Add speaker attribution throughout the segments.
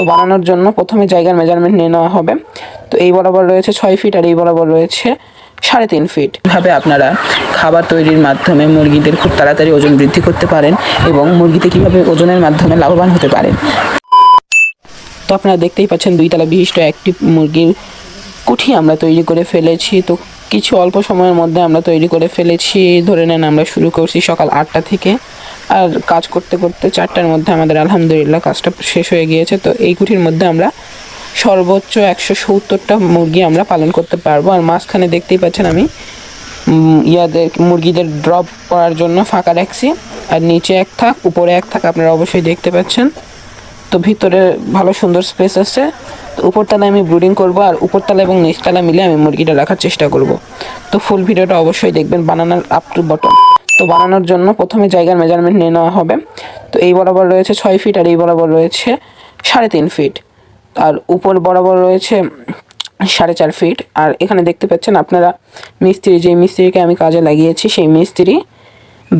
Speaker 1: তো বানানোর জন্য প্রথমে জায়গার মেজারমেন্ট নিয়ে নেওয়া হবে। তো এই বরাবর রয়েছে ছয় ফিট আর এই বরাবর রয়েছে সাড়ে তিন ফিট ভাবে আপনারা খাবার তৈরির মাধ্যমে মুরগিদের খুব তাড়াতাড়ি ওজন বৃদ্ধি করতে পারেন এবং মুরগিতে কীভাবে ওজনের মাধ্যমে লাভবান হতে পারেন। তো আপনারা দেখতেই পাচ্ছেন দুইতলা বিশিষ্ট একটি মুরগির কুঠি আমরা তৈরি করে ফেলেছি। তো কিছু অল্প সময়ের মধ্যে আমরা তৈরি করে ফেলেছি। ধরে নেন আমরা শুরু করছি সকাল আটটা থেকে। আর কাজ করতে করতে চারটার মধ্যে আমাদের আলহামদুলিল্লাহ কাজটা শেষ হয়ে গিয়েছে। তো এই কুঠির মধ্যে আমরা সর্বোচ্চ একশো সত্তরটা মুরগি আমরা পালন করতে পারব। আর মাঝখানে দেখতেই পাচ্ছেন আমি ইয়াদের মুরগিদের ড্রপ করার জন্য ফাঁকা রাখছি। আর নিচে এক থাক, উপরে এক থাক আপনারা অবশ্যই দেখতে পাচ্ছেন। তো ভিতরে ভালো সুন্দর স্পেস আছে। তো উপরতলায় আমি ব্রুডিং করব আর উপরতলা এবং নিচতলা মিলে আমি মুরগিটা রাখার চেষ্টা করব। তো ফুল ভিডিওটা অবশ্যই দেখবেন বানানোর আপ টু বটম তো বানানোর জন্য প্রথমে জায়গার মেজারমেন্ট নিয়ে নেওয়া হবে। তো এই বরাবর রয়েছে ছয় ফিট আর এই বরাবর রয়েছে সাড়ে তিন ফিট আর উপর বরাবর রয়েছে সাড়ে চার ফিট আর এখানে দেখতে পাচ্ছেন আপনারা মিস্ত্রি, যে মিস্ত্রিকে আমি কাজে লাগিয়েছি, সেই মিস্ত্রি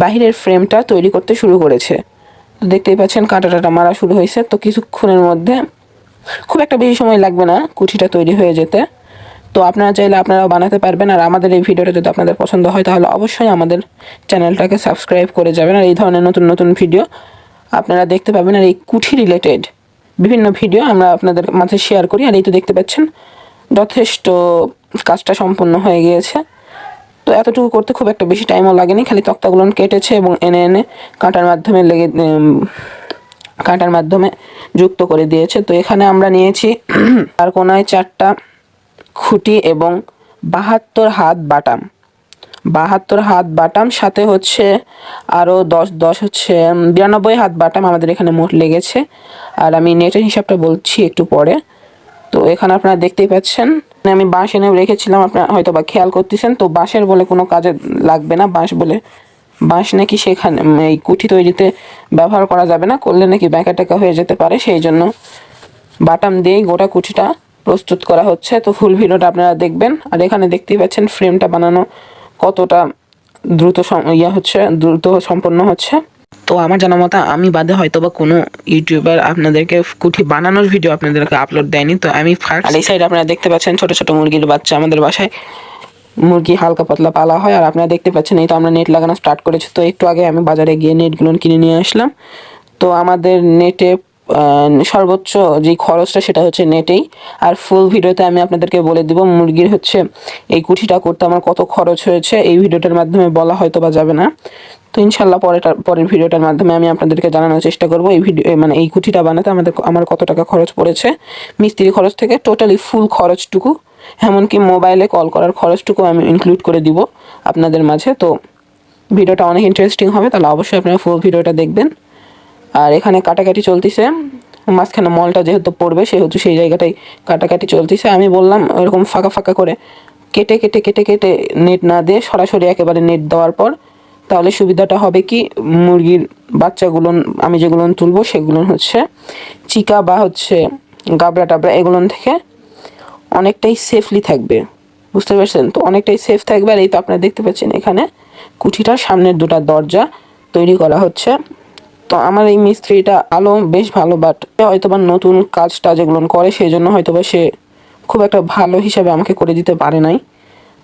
Speaker 1: বাহিরের ফ্রেমটা তৈরি করতে শুরু করেছে। তো দেখতেই পাচ্ছেন কাঁটা টাটা মারা শুরু হয়েছে। তো কিছুক্ষণের মধ্যে খুব একটা বেশি সময় লাগবে না কুঠিটা তৈরি হয়ে যেতে। তো আপনারা চাইলে আপনারাও বানাতে পারবেন। আর আমাদের এই ভিডিওটা যদি আপনাদের পছন্দ হয়, তাহলে অবশ্যই আমাদের চ্যানেলটাকে সাবস্ক্রাইব করে যাবেন। আর এই ধরনের নতুন নতুন ভিডিও আপনারা দেখতে পাবেন। আর এই কুঠি রিলেটেড বিভিন্ন ভিডিও আমরা আপনাদের মাঝে শেয়ার করি। আর এই তো দেখতে পাচ্ছেন, যথেষ্ট কাজটা সম্পূর্ণ হয়ে গিয়েছে। তো এতটুকু করতে খুব একটা বেশি টাইমও লাগেনি। খালি তক্তাগুলো কেটেছে এবং এনে এনে কাঁটার মাধ্যমে লেগে কাঁটার মাধ্যমে যুক্ত করে দিয়েছে। তো এখানে আমরা নিয়েছি তার কোনায় চারটা খুঁটি এবং বাহাত্তর হাত বাটাম। বাহাত্তর হাত বাটাম সাথে হচ্ছে আরও দশ দশ হচ্ছে বিরানব্বই হাত বাটাম আমাদের এখানে মোট লেগেছে। আর আমি নেটের হিসাবটা বলছি একটু পরে। তো এখানে আপনারা দেখতেই পাচ্ছেন আমি বাঁশ এনে রেখেছিলাম, আপনারা হয়তো বা খেয়াল করতেছেন। তো বাঁশের বলে কোনো কাজে লাগবে না, বাঁশ বলে, বাঁশ নাকি সেখানে এই কুঠি তৈরিতে ব্যবহার করা যাবে না, করলে নাকি ব্যাকা টেকা হয়ে যেতে পারে। সেই জন্য বাটাম দিয়েই গোটা কুঠিটা প্রস্তুত করা হচ্ছে। তো ফুল ভিডিওটা আপনারা দেখবেন। আর এখানে দেখতেই পাচ্ছেন ফ্রেমটা বানানো কতটা দ্রুত ইয়া হচ্ছে, দ্রুত সম্পন্ন হচ্ছে। তো আমার জানা মতো আমি বাদে হয়তো বা কোনো ইউটিউবার আপনাদেরকে কুঠি বানানোর ভিডিও আপনাদেরকে আপলোড দেয়নি। তো আমি ফার্স্ট এই সাইড আপনারা দেখতে পাচ্ছেন ছোট ছোট মুরগির বাচ্চা আমাদের বাসায়। মুরগি হালকা পাতলা পালা হয়। আর আপনারা দেখতে পাচ্ছেন এই তো আমরা নেট লাগানো স্টার্ট করেছি। তো একটু আগে আমি বাজারে গিয়ে নেটগুলো কিনে নিয়ে আসলাম। তো আমাদের নেটে সর্বোচ্চ যে খরচটা সেটা হচ্ছে নেটেই। আর ফুল ভিডিওতে আমি আপনাদেরকে বলে দিব, মুরগির হচ্ছে এই কুঠিটা করতে আমার কত খরচ হয়েছে, এই ভিডিওটার মাধ্যমে বলা হয়তো বা যাবে না। তো ইনশাল্লাহ পরের পরের ভিডিওটার মাধ্যমে আমি আপনাদেরকে জানানোর চেষ্টা করব, এই ভিডিও মানে এই কুঠিটা বানাতে আমাদের আমার কত টাকা খরচ পড়েছে, মিস্ত্রি খরচ থেকে টোটালি ফুল খরচটুকু, এমনকি মোবাইলে কল করার খরচটুকু আমি ইনক্লুড করে দিব আপনাদের মাঝে। তো ভিডিওটা অনেক ইন্টারেস্টিং হবে, তাহলে অবশ্যই আপনারা ফুল ভিডিওটা দেখবেন। আর এখানে কাটাকাটি চলতেছে। মাঝখানে মলটা যেহেতু পড়বে, সেহেতু সেই জায়গাটাই কাটাকাটি চলতেছে। আমি বললাম এরকম ফাঁকা ফাঁকা করে কেটে কেটে কেটে কেটে নেট না দিয়ে সরাসরি একেবারে নেট দেওয়ার পর তাহলে সুবিধাটা হবে কি, মুরগির বাচ্চাগুলো, আমি যেগুলো তুলবো সেগুলো হচ্ছে চিকা বা হচ্ছে গাবড়া টাবড়া, এগুলো থেকে অনেকটাই সেফলি থাকবে। বুঝতে পারছেন? তো অনেকটাই সেফ থাকবে। আর এই তো আপনারা দেখতে পাচ্ছেন এখানে কুঠিটার সামনের দুটো দরজা তৈরি করা হচ্ছে। তো আমার এই মিস্ত্রিটা আলো বেশ ভালো বাট হয়তো বা নতুন কাজটা যেগুলো করে সেই জন্য হয়তো বা সে খুব একটা ভালো হিসাবে আমাকে করে দিতে পারে নাই।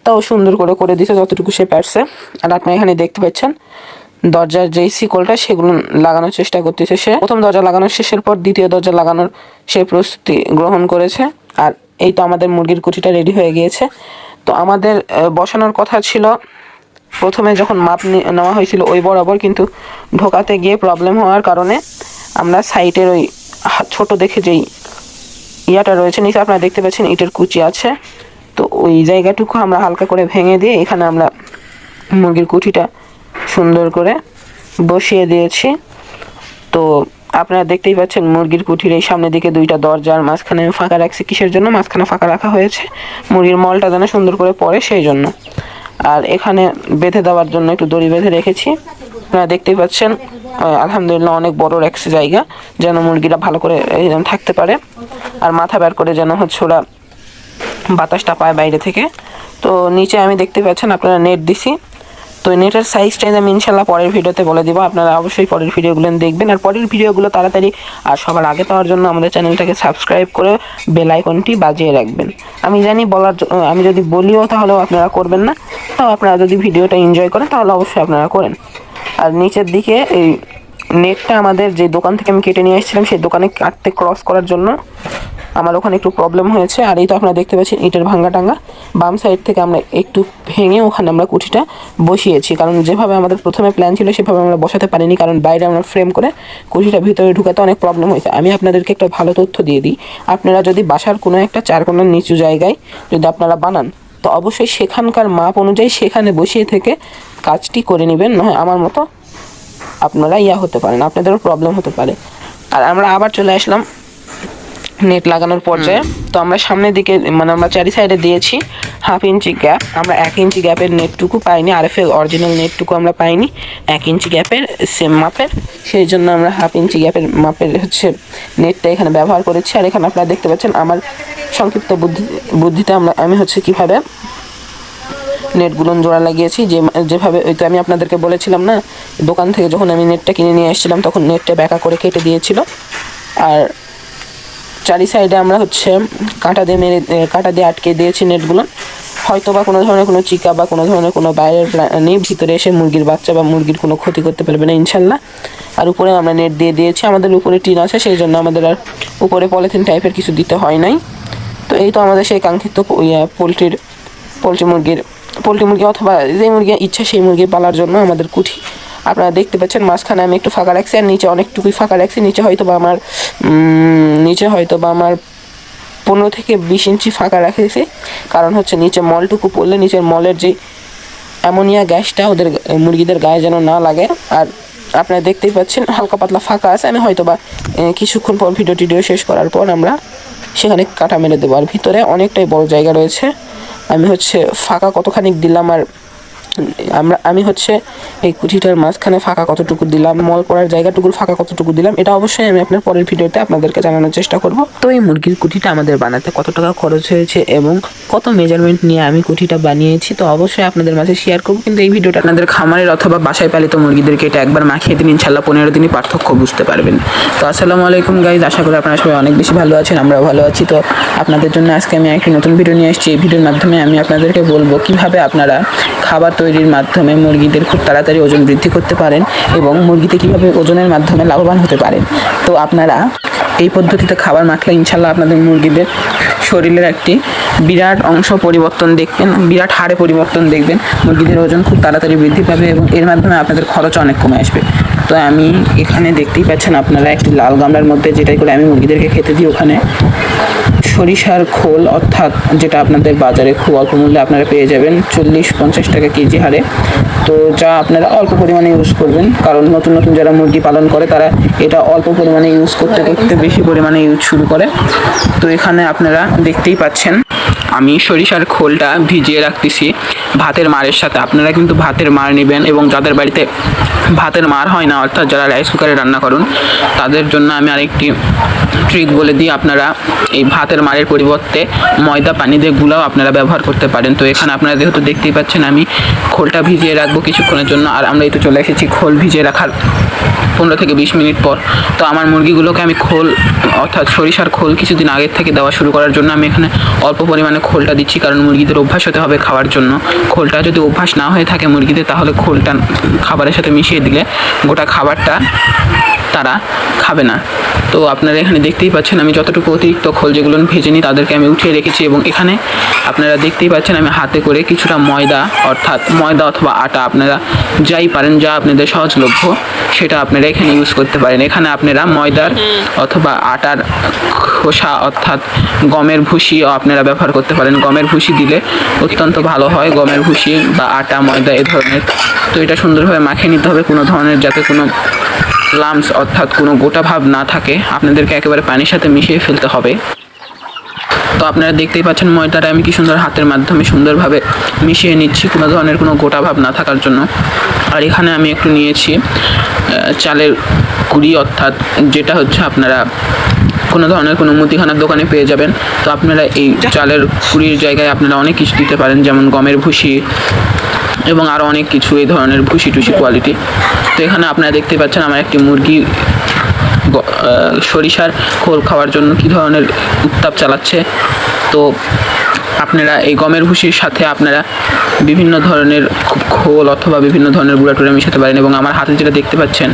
Speaker 1: তাও সুন্দর করে করে দিছে যতটুকু সে পারছে। আর আপনি এখানে দেখতে পাচ্ছেন, দরজার যেই শিকলটা, সেগুলো লাগানোর চেষ্টা করতেছে সে। প্রথম দরজা লাগানোর শেষের পর দ্বিতীয় দরজা লাগানোর সে প্রস্তুতি গ্রহণ করেছে। আর এই তো আমাদের মুরগির কুটিটা রেডি হয়ে গিয়েছে। তো আমাদের বসানোর কথা ছিল প্রথমে যখন মাপ নেওয়া হয়েছিল ওই বরাবর কিন্তু ঢোকাতে গিয়ে প্রবলেম হওয়ার কারণে আমরা সাইটের ওই ছোট দেখে যেই ইয়াটা রয়েছে, নিচে আপনারা দেখতে পাচ্ছেন ইটের কুচি আছে। তো ওই জায়গাটুকু আমরা হালকা করে ভেঙে দিয়ে এখানে আমরা মুরগির কুঠিটা সুন্দর করে বসিয়ে দিয়েছি। তো আপনারা দেখতেই পাচ্ছেন মুরগির কুঠির এই সামনের দিকে দুইটা দরজার মাঝখানে ফাঁকা রাখছি। কিসের জন্য? মাঝখানে ফাঁকা রাখা হয়েছে। মুরগির মলটা যেন সুন্দর করে পড়ে সেই জন্য। আর এখানে বেঁধে দেওয়ার জন্য একটু দড়ি বেঁধে রেখেছি। আপনারা দেখতেই পাচ্ছেন আলহামদুলিল্লাহ অনেক বড় রাখছে জায়গা, যেন মুরগিরা ভালো করে থাকতে পারে। আর মাথা বের করে যেন হচ্ছে ওরা বাতাসটা পায় বাইরে থেকে। তো নিচে আমি দেখতে পাচ্ছেন, আপনারা নেট দিছি। তো নেটের সাইজটা আমি ইনশাল্লাহ পরের ভিডিওতে বলে দিব। আপনারা অবশ্যই পরের ভিডিওগুলো দেখবেন। আর পরের ভিডিওগুলো তাড়াতাড়ি, আর সবার আগে পাওয়ার জন্য আমাদের চ্যানেলটাকে সাবস্ক্রাইব করে বেল আইকনটি বাজিয়ে রাখবেন। আমি জানি বলার আমি যদি বলিও তাহলেও আপনারা করবেন না। তাও আপনারা যদি ভিডিওটা এনজয় করেন, তাহলে অবশ্যই আপনারা করেন। আর নিচের দিকে এই নেটটা আমাদের যে দোকান থেকে আমি কেটে নিয়ে এসেছিলাম, সেই দোকানে কাটতে ক্রস করার জন্য আমার ওখানে একটু প্রবলেম হয়েছে, আর এই তো আপনারা দেখতে পাচ্ছেন ইটের ভাঙ্গা টাঙ্গা বাম সাইড থেকে আমরা একটু ভেঙে ওখানে আমরা কুঠিটা বসিয়েছি। কারণ যেভাবে আমাদের প্রথমে প্ল্যান ছিল, সেভাবে আমরা বসাতে পারিনি, কারণ বাইরে আমরা ফ্রেম করে কুঠিটা ভিতরে ঢুকাতে অনেক প্রবলেম হয়েছে। আমি আপনাদেরকে একটা ভালো তথ্য দিয়ে দিই। আপনারা যদি বাসার কোনো একটা চার কোণার নিচু জায়গায় যদি আপনারা বানান, তো অবশ্যই সেখানকার মাপ অনুযায়ী সেখানে বসিয়ে থেকে কাজটি করে নেবেন নয় আমার মতো আপনারা ইয়া হতে পারেন, আপনাদেরও প্রবলেম হতে পারে। আর আমরা আবার চলে আসলাম নেট লাগানোর পর্যায়ে তো আমরা সামনের দিকে মানে আমরা চারি সাইডে দিয়েছি হাফ ইঞ্চি গ্যাপ আমরা এক ইঞ্চি গ্যাপের নেটটুকু পাইনি আর এফ অরিজিনাল নেটটুকু আমরা পাইনি এক ইঞ্চি গ্যাপের সেম মাপের। সেই জন্য আমরা হাফ ইঞ্চি গ্যাপের মাপের হচ্ছে নেটটা এখানে ব্যবহার করেছি। আর এখানে আপনারা দেখতে পাচ্ছেন আমার সংক্ষিপ্ত বুদ্ধি বুদ্ধিতে আমরা আমি হচ্ছে কীভাবে নেটগুলো জোড়া লাগিয়েছি। যে যেভাবে ওই তো আমি আপনাদেরকে বলেছিলাম না দোকান থেকে যখন আমি নেটটা কিনে নিয়ে এসেছিলাম তখন নেটটা ব্যাকা করে কেটে দিয়েছিল। আর চারি সাইডে আমরা হচ্ছে কাঁটা দিয়ে মেরে কাঁটা দিয়ে আটকে দিয়েছি নেটগুলো হয়তো বা কোনো ধরনের কোনো চিকা বা কোনো ধরনের কোনো বাইরের প্রাণী ভিতরে এসে মুরগির বাচ্চা বা মুরগির কোনো ক্ষতি করতে পারবে না, ইনশাল্লাহ। আর উপরে আমরা নেট দিয়ে দিয়েছি, আমাদের উপরে টিন আছে, সেই জন্য আমাদের আর উপরে পলিথিন টাইপের কিছু দিতে হয় নাই। তো এই তো আমাদের সেই কাঙ্ক্ষিত পোলট্রির, পোলট্রি মুরগির, পোলট্রি মুরগি অথবা যে মুরগি ইচ্ছা সেই মুরগি পালার জন্য আমাদের কুঠি। আপনারা দেখতে পাচ্ছেন মাঝখানে আমি একটু ফাঁকা রাখছি, আর নিচে অনেকটুকুই ফাঁকা রাখছি, নিচে হয়তো বা আমার নিচে হয়তো বা আমার পনেরো থেকে বিশ ইঞ্চি ফাঁকা রাখেছি। কারণ হচ্ছে নিচে মলটুকু পড়লে নিচের মলের যে অ্যামোনিয়া গ্যাসটা ওদের মুরগিদের গায়ে যেন না লাগে। আর আপনারা দেখতেই পাচ্ছেন হালকা পাতলা ফাঁকা আছে। আমি হয়তো বা কিছুক্ষণ পর ভিডিও টিডিও শেষ করার পর আমরা সেখানে কাটা মেরে দেবো। আর ভিতরে অনেকটাই বড় জায়গা রয়েছে। আমি হচ্ছে ফাঁকা কতখানি দিলাম আর আমরা, আমি হচ্ছে এই কুঠিটার মাঝখানে ফাঁকা কতটুকু দিলাম, মল পড়ার জায়গাটুকুর ফাঁকা কতটুকু দিলাম, এটা অবশ্যই আমি আপনার পরের ভিডিওতে আপনাদেরকে জানানোর চেষ্টা করব। তো এই মুরগির কুঠিটা আমাদের বানাতে কত টাকা খরচ হয়েছে এবং কত মেজারমেন্ট নিয়ে আমি কুঠিটা বানিয়েছি, তো অবশ্যই আপনাদের মাঝে শেয়ার করব। কিন্তু এই ভিডিওটা আপনাদের খামারের অথবা বাসায় পালিত মুরগিদেরকে এটা একবার মাখিয়ে দিন ইনশাল্লাহ পনেরো দিনই পার্থক্য বুঝতে পারবেন। তো আসসালামু আলাইকুম গাইজ আশা করি আপনারা সবাই অনেক বেশি ভালো আছেন, আমরাও ভালো আছি। তো আপনাদের জন্য আজকে আমি একটি নতুন ভিডিও নিয়ে এসেছি এই ভিডিওর মাধ্যমে আমি আপনাদেরকে বলব কীভাবে আপনারা খাবার তৈরির মাধ্যমে মুরগিদের খুব তাড়াতাড়ি ওজন বৃদ্ধি করতে পারেন এবং মুরগিতে কীভাবে ওজনের মাধ্যমে লাভবান হতে পারেন। তো আপনারা এই পদ্ধতিতে খাবার মাখলে ইনশাল্লাহ আপনাদের মুরগিদের শরীরের একটি বিরাট অংশ পরিবর্তন দেখবেন, বিরাট হারে পরিবর্তন দেখবেন, মুরগিদের ওজন খুব তাড়াতাড়ি বৃদ্ধি পাবে এবং এর মাধ্যমে আপনাদের খরচ অনেক কমে আসবে। তো আমি এখানে দেখতেই পাচ্ছেন আপনারা একটি লাল গামলার মধ্যে যেটাই করে আমি মুরগিদেরকে খেতে দিই ওখানে। সরিষার খোল, অর্থাৎ যেটা আপনাদের বাজারে খুব অল্প মূল্যে আপনারা পেয়ে যাবেন, চল্লিশ পঞ্চাশ টাকা কেজি হারে। তো যা আপনারা অল্প পরিমাণে ইউজ করবেন, কারণ নতুন নতুন যারা মুরগি পালন করে, তারা এটা অল্প পরিমাণে ইউজ করতে করতে বেশি পরিমাণে ইউজ শুরু করে। তো এখানে আপনারা দেখতেই পাচ্ছেন আমি সরিষার খোলটা ভিজিয়ে রাখতেছি। ভাতের মারের সাথে। আপনারা কিন্তু ভাতের মার নেবেন এবং যাদের বাড়িতে ভাতের মার হয় না, অর্থাৎ যারা রাইস কুকারে রান্না করুন, তাদের জন্য আমি আরেকটি ট্রিক বলে দিই। আপনারা এই ভাতের মারের পরিবর্তে ময়দা পানি দিয়ে গুলাও আপনারা ব্যবহার করতে পারেন। তো এখানে আপনারা যেহেতু দেখতেই পাচ্ছেন, আমি খোলটা ভিজিয়ে রাখব কিছুক্ষণের জন্য। আর আমরা এই তো চলে এসেছি খোল ভিজিয়ে রাখার পনেরো থেকে বিশ মিনিট পর। তো আমার মুরগিগুলোকে আমি খোল, অর্থাৎ সরিষার খোল কিছুদিন আগের থেকে দেওয়া শুরু করার জন্য আমি এখানে অল্প পরিমাণে খোলটা দিচ্ছি, কারণ মুরগিদের অভ্যাস হতে হবে খাওয়ার জন্য। খোলটা যদি অভ্যাস না হয়ে থাকে মুরগিদের, তাহলে খোলটা খাবারের সাথে মিশিয়ে দিলে গোটা খাবারটা তারা খাবে না। তো আপনারা এখানে দেখতেই পাচ্ছেন, আমি যতটুকু অতিরিক্ত খোল যেগুলো ভেজে নিই, তাদেরকে আমি উঠিয়ে রেখেছি এবং এখানে আপনারা দেখতেই পাচ্ছেন, আমি হাতে করে কিছুটা ময়দা, অর্থাৎ ময়দা অথবা আটা আপনারা যাই পারেন, যা আপনাদের সহজলভ্য, সেটা আপনারা এখানে ইউজ করতে পারেন। এখানে আপনারা ময়দার অথবা আটার খোসা, অর্থাৎ গমের ভুসিও আপনারা ব্যবহার করতে পারেন। গমের ভুসি দিলে অত্যন্ত ভালো হয়, গমের ভুসি বা আটা, ময়দা এ ধরনের। তো এটা সুন্দরভাবে মাখিয়ে নিতে হবে কোনো ধরনের, যাতে কোনো লামস অর্থাৎ কোনো গোটা ভাব না থাকে আপনাদেরকে একেবারে পানির সাথে মিশিয়ে ফেলতে হবে। তো আপনারা দেখতেই পাচ্ছেন ময়দাটা আমি কি সুন্দর হাতের মাধ্যমে সুন্দরভাবে মিশিয়ে নিচ্ছি কোনো ধরনের কোনো গোটা ভাব না থাকার জন্য। আর এখানে আমি একটু নিয়েছি চালের কুড়ি অর্থাৎ যেটা হচ্ছে আপনারা কোনো ধরনের কোনো মুদিখানার দোকানে পেয়ে যাবেন। তো আপনারা এই চালের কুড়ির জায়গায় আপনারা অনেক কিছু দিতে পারেন যেমন গমের ভুসি এবং আরও অনেক কিছু এই ধরনের ভুসি টুসি কোয়ালিটি তো এখানে আপনারা দেখতে পাচ্ছেন আমার একটি মুরগি সরিষার খোল খাওয়ার জন্য কি ধরনের উত্তাপ চালাচ্ছে। তো আপনারা এই গমের ভুসির সাথে আপনারা বিভিন্ন ধরনের খোল অথবা বিভিন্ন ধরনের গুঁড়া টুড়া মিশাতে পারেন এবং আমার হাতে যেটা দেখতে পাচ্ছেন,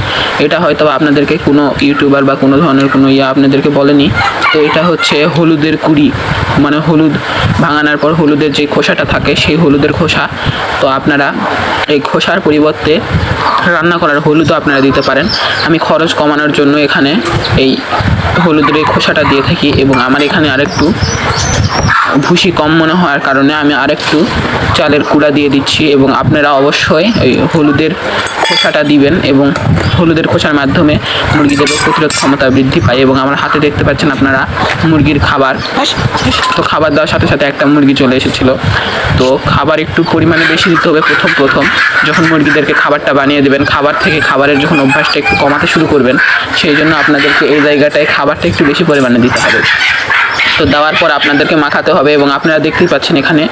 Speaker 1: এটা হয়তো আপনাদেরকে কোনো ইউটিউবার বা কোনো ধরনের কোনো ইয়া আপনাদেরকে বলেনি। তো এটা হচ্ছে হলুদের কুড়ি মানে হলুদ ভাঙানোর পর হলুদের যে খোসাটা থাকে সেই হলুদের খোসা। তো আপনারা এই খোসার পরিবর্তে রান্না করার হলুদও আপনারা দিতে পারেন। আমি খরচ কমানোর জন্য এখানে এই হলুদের এই খোসাটা দিয়ে থাকি এবং আমার এখানে আরেকটু ভুসি কম মনে হওয়ার কারণে আমি আরেকটু চালের কুড়া দিয়ে দিচ্ছি এবং আপনারা অবশ্যই ওই হলুদের খোসাটা দিবেন এবং হলুদের খোসার মাধ্যমে মুরগিদের রোগ প্রতিরোধ ক্ষমতা বৃদ্ধি পায় এবং আমার হাতে দেখতে পাচ্ছেন আপনারা মুরগির খাবার। তো খাবার দেওয়ার সাথে সাথে একটা মুরগি চলে এসেছিল। তো খাবার একটু পরিমাণে বেশি দিতে হবে প্রথম প্রথম। যখন মুরগিদেরকে খাবারটা বানিয়ে দেবেন খাবার থেকে খাবারের যখন অভ্যাসটা একটু কমাতে শুরু করবেন সেই জন্য আপনাদেরকে এই জায়গাটায় খাবারটা একটু বেশি পরিমাণে দিতে হবে। তো দেওয়ার পর আপনাদেরকে মাখাতে হবে এবং আপনারা দেখতেই পাচ্ছেন এখানে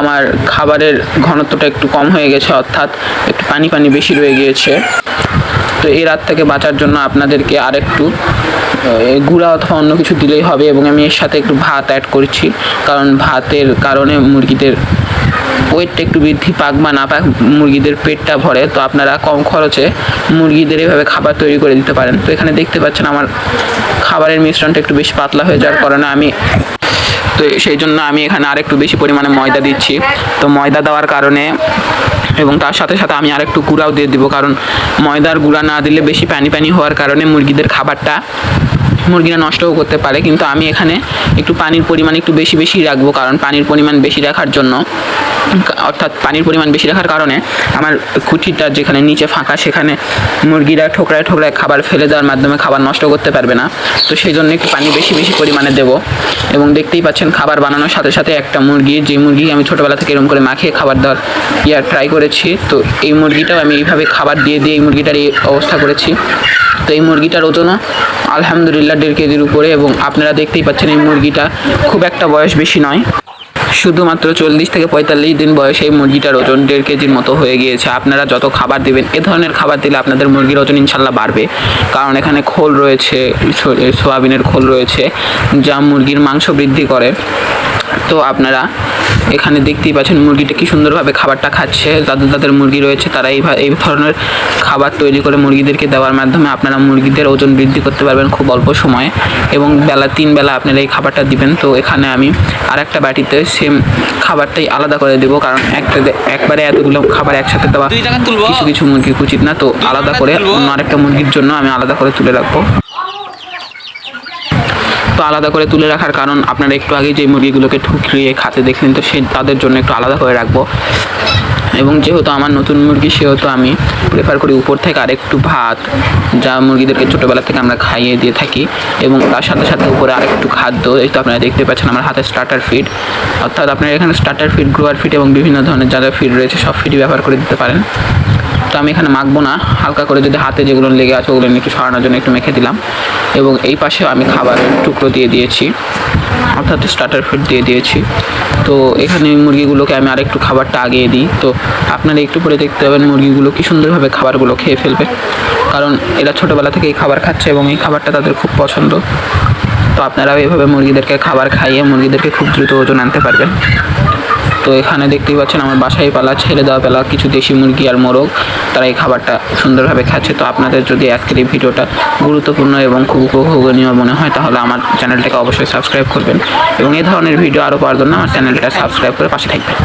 Speaker 1: আমার খাবারের ঘনত্বটা একটু কম হয়ে গেছে, অর্থাৎ একটু পানি পানি বেশি রয়ে গিয়েছে। তো এই রাত থেকে বাঁচার জন্য আপনাদেরকে আর একটু গুঁড়া অথবা অন্য কিছু দিলেই হবে এবং আমি এর সাথে একটু ভাত অ্যাড করছি। কারণ ভাতের কারণে মুরগিদের ওয়েটটা একটু বৃদ্ধি পাক বা না পাক, মুরগিদের পেটটা ভরে, তো আপনারা কম খরচে মুরগিদের এভাবে খাবার তৈরি করে দিতে পারেন। তো এখানে দেখতে পাচ্ছেন আমার খাবারের মিশ্রণটা একটু বেশি পাতলা হয়ে যাওয়ার কারণে আমি তো সেই জন্য আমি এখানে আরেকটু বেশি পরিমাণে ময়দা দিচ্ছি। তো ময়দা দেওয়ার কারণে এবং তার সাথে সাথে আমি আরেকটু গুঁড়াও দিয়ে দিব, কারণ ময়দার গুঁড়া না দিলে বেশি পানি পানি হওয়ার কারণে মুরগিদের খাবারটা মুরগিরা নষ্টও করতে পারে, কিন্তু আমি এখানে একটু পানির পরিমাণ একটু বেশি বেশি রাখব, কারণ পানির পরিমাণ বেশি রাখার জন্য, অর্থাৎ পানির পরিমাণ বেশি রাখার কারণে আমার খুঁটিটা যেখানে নিচে ফাঁকা, সেখানে মুরগিরা ঠোকরায় ঠোকরায় খাবার ফেলে দেওয়ার মাধ্যমে খাবার নষ্ট করতে পারবে না। তো সেই জন্য একটু পানি বেশি বেশি পরিমাণে দেবো এবং দেখতেই পাচ্ছেন খাবার বানানোর সাথে সাথে একটা মুরগি, যে মুরগি আমি ছোটোবেলা থেকে এরকম করে মাখিয়ে খাবার দেওয়ার ইয়ার ট্রাই করেছি, তো এই মুরগিটাও আমি এইভাবে খাবার দিয়ে দিয়ে এই মুরগিটার এই অবস্থা করেছি। তো এই মুরগিটার ওজনও আলহামদুলিল্লাহ দেড় কেজির উপরে এবং আপনারা দেখতেই পাচ্ছেন এই মুরগিটা খুব একটা বয়স বেশি নয়। শুধুমাত্র চল্লিশ থেকে পঁয়তাল্লিশ দিন বয়সে এই মুরগিটার ওজন দেড় কেজির মতো হয়ে গিয়েছে। আপনারা যত খাবার দেবেন, এ ধরনের খাবার দিলে আপনাদের মুরগির ওজন ইনশাল্লাহ বাড়বে। কারণ এখানে খোল রয়েছে সোয়াবিনের খোল রয়েছে, যা মুরগির মাংস বৃদ্ধি করে। তো আপনারা এখানে দেখতেই পাচ্ছেন মুরগিটা কি সুন্দরভাবে খাবারটা খাচ্ছে। যাদের যাদের মুরগি রয়েছে তারা এই এই ধরনের খাবার তৈরি করে মুরগিদেরকে দেওয়ার মাধ্যমে আপনারা মুরগিদের ওজন বৃদ্ধি করতে পারবেন খুব অল্প সময়ে এবং বেলা তিন বেলা আপনারা এই খাবারটা দিবেন। তো এখানে আমি আর একটা বাটিতে সেম খাবারটাই আলাদা করে দেবো কারণ একটা একবারে এতগুলো খাবার একসাথে দেওয়া কিছু কিছু মুরগি উচিত না। তো আলাদা করে অন্য আরেকটা মুরগির জন্য আমি আলাদা করে তুলে রাখব। তো আলাদা করে তুলে রাখার কারণ আপনারা একটু আগে যে মুরগিগুলোকে ঠুকরিয়ে খাতে দেখলেন তো সে তাদের জন্য একটু আলাদা করে রাখব। এবং যেহেতু আমার নতুন মুরগি, সেহেতু আমি প্রেফার করি উপর থেকে আরেকটু ভাত যা মুরগিদেরকে ছোটোবেলা থেকে আমরা খাইয়ে দিয়ে থাকি এবং তার সাথে সাথে উপরে আরেকটু খাদ্য, এই তো আপনারা দেখতে পাচ্ছেন আমার হাতে স্টার্টার ফিড অর্থাৎ আপনারা এখানে স্টার্টার ফিড গ্রোয়ার ফিড এবং বিভিন্ন ধরনের যা যা ফিড রয়েছে সব ফিডই ব্যবহার করে দিতে পারেন। তো আমি এখানে মাখবো না। হালকা করে যদি হাতে যেগুলো লেগে আছে ওগুলো একটু সরানোর জন্য একটু মেখে দিলাম। এবং এই পাশেও আমি খাবারের টুকরো দিয়ে দিয়েছি। অর্থাৎ স্টার্টার ফিড দিয়ে দিয়েছি। তো এখানে মুরগিগুলোকে আমি আরেকটু খাবারটা আগিয়ে দিই। তো আপনারা একটু পরে দেখতে পাবেন মুরগিগুলো কী সুন্দরভাবে খাবারগুলো খেয়ে ফেলবে। কারণ এরা ছোটোবেলা থেকে এই খাবার খাচ্ছে এবং এই খাবারটা তাদের খুব পছন্দ। তো আপনারাও এভাবে মুরগিদেরকে খাবার খাইয়ে মুরগিদেরকে খুব দ্রুত ওজন আনতে পারবেন। তো এখানে দেখতেই পাচ্ছেন আমার বাসায় পালা, ছেড়ে দেওয়া পেলা, কিছু দেশি মুরগি আর মোরগ। তারা এই খাবারটা সুন্দরভাবে খাচ্ছে। তো আপনাদের যদি আজকের এই ভিডিওটা গুরুত্বপূর্ণ এবং খুব উপভোগনীয় মনে হয়, তাহলে আমার চ্যানেলটাকে অবশ্যই সাবস্ক্রাইব করবেন। এবং এই ধরনের ভিডিও আরও পাওয়ার জন্য আমার চ্যানেলটা সাবস্ক্রাইব করে পাশে থাকবেন।